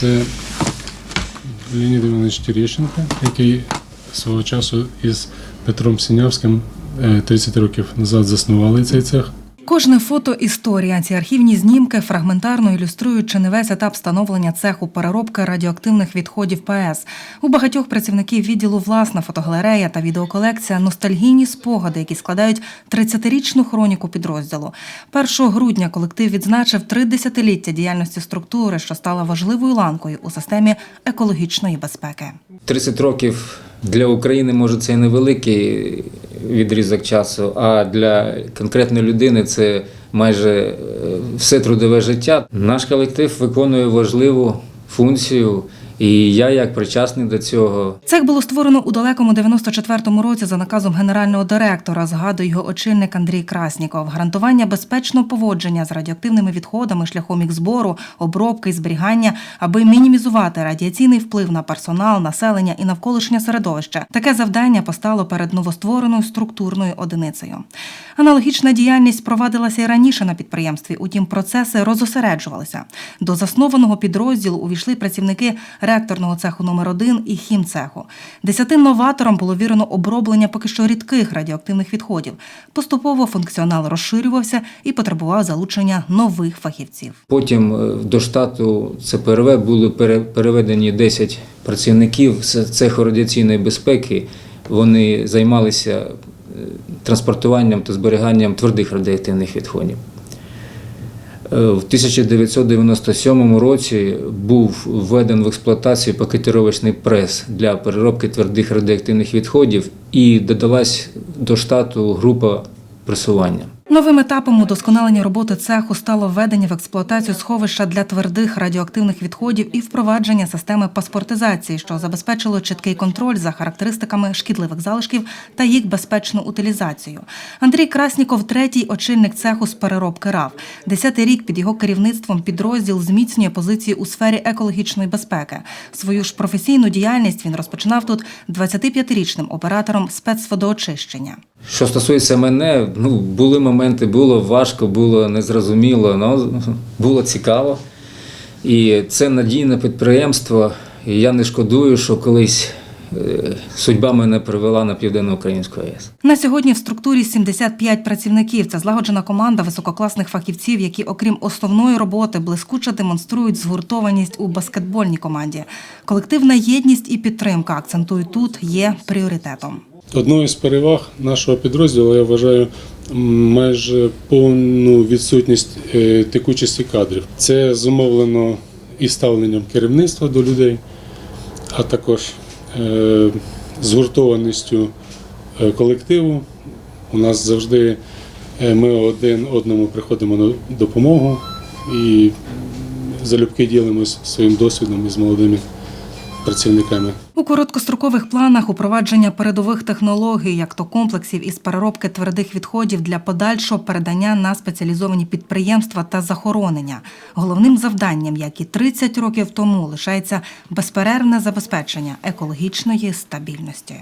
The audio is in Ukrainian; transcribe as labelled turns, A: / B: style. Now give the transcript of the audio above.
A: Це Леонід Іванович Терещенко, який свого часу із Петром Синявським е, 30 років назад заснували цей цех.
B: Кожне фото історія. Ці архівні знімки фрагментарно ілюструють чи не весь етап становлення цеху переробки радіоактивних відходів ПАЕС. У багатьох працівників відділу власна фотогалерея та відеоколекція ностальгійні спогади, які складають 30-річну хроніку підрозділу. 1 грудня колектив відзначив три десятиліття діяльності структури, що стала важливою ланкою у системі екологічної безпеки.
C: 30 років для України може це невеликий відрізок часу, а для конкретної людини це майже е, все трудове життя. Наш колектив виконує важливу функцію, і я, як причасний до цього,
B: Цех було створено у далекому 94-му році за наказом генерального директора, згадує його очільник Андрій Красніков. Гарантування безпечного поводження з радіоактивними відходами шляхом їх збору, обробки і зберігання, аби мінімізувати радіаційний вплив на персонал, населення і навколишнє середовище. Таке завдання постало перед новоствореною структурною одиницею. Аналогічна діяльність провадилася і раніше на підприємстві. Утім, процеси розосереджувалися. До заснованого підрозділу увійшли працівники реакторного цеху номер 1 і хімцеху. Десяти новаторам було вірено оброблення поки що рідких радіоактивних відходів. Поступово функціонал розширювався і потребував залучення нових фахівців.
C: Потім е, до штату ЦПРВ були пере- переведені 10 працівників з цеху радіаційної безпеки. Вони займалися е, транспортуванням та зберіганням твердих радіоактивних відходів. Е, В 1997 році був введен в експлуатацію пакетировочний прес для переробки твердих радіоактивних відходів і додалась до штату група пресування.
B: Новим етапом удосконалення роботи цеху стало введення в експлуатацію сховища для твердих радіоактивних відходів і впровадження системи паспортизації, що забезпечило чіткий контроль за характеристиками шкідливих залишків та їх безпечну утилізацію. Андрій Красніков, третій очільник цеху з переробки РАВ. Десятий рік під його керівництвом підрозділ зміцнює позиції у сфері екологічної безпеки. Свою ж професійну діяльність він розпочинав тут 25-річним оператором спецводоочищення.
C: Що стосується мене, ну були моменти, було важко, було незрозуміло, але було цікаво. І це надійне підприємство. І я не шкодую, що колись судьба мене привела на південноукраїнську АЕС.
B: На сьогодні в структурі 75 працівників. Це злагоджена команда висококласних фахівців, які, окрім основної роботи, блискуче демонструють згуртованість у баскетбольній команді. Колективна єдність і підтримка акцентують тут є пріоритетом.
A: Одною з переваг нашого підрозділу я вважаю майже повну відсутність е, текучості кадрів. Це зумовлено і ставленням керівництва до людей, а також е, згуртованістю е, колективу. У нас завжди е, ми один одному приходимо на допомогу і залюбки ділимося своїм досвідом із молодими працівниками.
B: У короткострокових планах упровадження передових технологій, як то комплексів із переробки твердих відходів для подальшого передання на спеціалізовані підприємства та захоронення. Головним завданням, як і 30 років тому, лишається безперервне забезпечення екологічної стабільності.